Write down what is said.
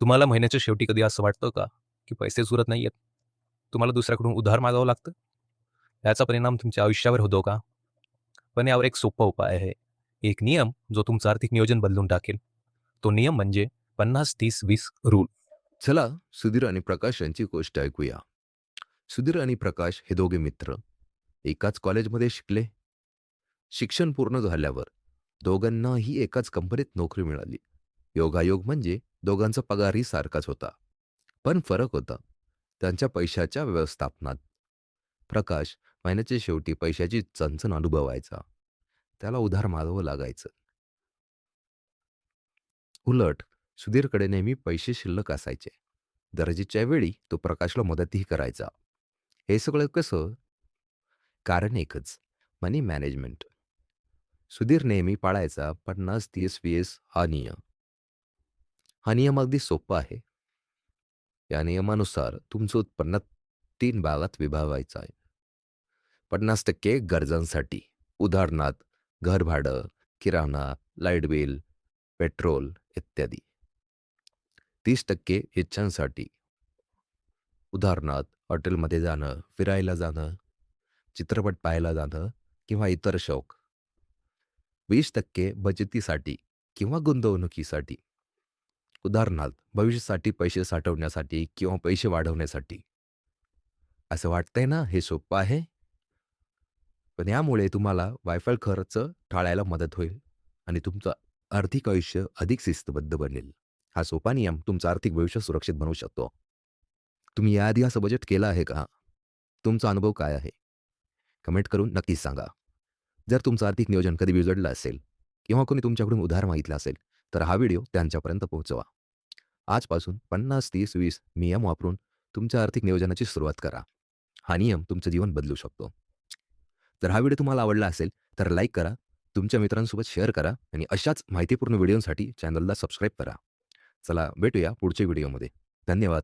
तुम्हाला महिन्याच्या शेवटी कधी असं वाटतं का की पैसे उरत नाही आहेत तुम्हाला दुसऱ्याकडून उधार मागावं लागतं? याचा परिणाम तुमच्या आयुष्यावर होतो का? पण यावर एक सोपा उपाय आहे. एक नियम जो तुमचं आर्थिक नियोजन बदलून टाकेल. तो नियम म्हणजे पन्नास तीस वीस रूल. चला सुधीर आणि प्रकाश यांची गोष्ट ऐकूया. सुधीर आणि प्रकाश हे दोघे मित्र एकाच कॉलेजमध्ये शिकले. शिक्षण पूर्ण झाल्यावर दोघांनाही एकाच कंपनीत नोकरी मिळाली. योगायोग म्हणजे दोघांचा पगारही सारखाच होता. पण फरक होता. त्यांच्या पैशाच्या व्यवस्थापनात. प्रकाश महिन्याच्या शेवटी पैशाची चणचण अनुभवायचा. त्याला उधार मागावं लागायचं. उलट सुधीरकडे नेहमी पैसे शिल्लक असायचे. दर्जेच्या वेळी तो प्रकाशला मदतही करायचा. हे सगळं कसं? कारण एकच मनी मॅनेजमेंट. सुधीर नेहमी पाळायचा पन्नास तीस वीस हा नियम हा नियम अगदी सोपा आहे. या नियमानुसार तुमचं उत्पन्न तीन भागात विभागायचं आहे. पन्नास टक्के गरजांसाठी. उदाहरणार्थ घर भाडं किराणा लाइट बिल पेट्रोल इत्यादी. तीस टक्के इच्छांसाठी. उदाहरणार्थ हॉटेलमध्ये जाणं फिरायला जाणं चित्रपट पाहायला जाणं किंवा इतर शौक. वीस टक्के बचतीसाठी किंवा गुंतवणुकीसाठी. उदाहरणार्थ भविष्यासाठी पैसे साठवण्यासाठी किंवा पैसे वाढवण्यासाठी. असं वाटतंय ना? हे सोपं आहे? पण यामुळे तुम्हाला वायफाय खर्च टाळायला मदत होईल आणि तुमचं आर्थिक आयुष्य अधिक शिस्तबद्ध बनेल. हा सोपा नियम तुमचं आर्थिक भविष्य सुरक्षित बनवू शकतो. तुम्ही याआधी असं बजेट केलं आहे का? तुमचा अनुभव काय आहे? कमेंट करून नक्कीच सांगा. जर तुमचं आर्थिक नियोजन कधी बिघडलं असेल किंवा कोणी तुमच्याकडून उधार मागितलं असेल तर हा व्हिडिओ त्यांच्यापर्यंत पोहोचवा. आजपासून पन्नास तीस वीस नियम वापरून तुमच्या आर्थिक नियोजनाची सुरुवात करा. हा नियम तुमचं जीवन बदलू शकतो. जर हा व्हिडिओ तुम्हाला आवडला असेल तर लाईक करा तुमच्या मित्रांसोबत शेअर करा आणि अशाच माहितीपूर्ण व्हिडिओसाठी चॅनलला सबस्क्राईब करा. चला भेटूया पुढच्या व्हिडिओमध्ये. धन्यवाद.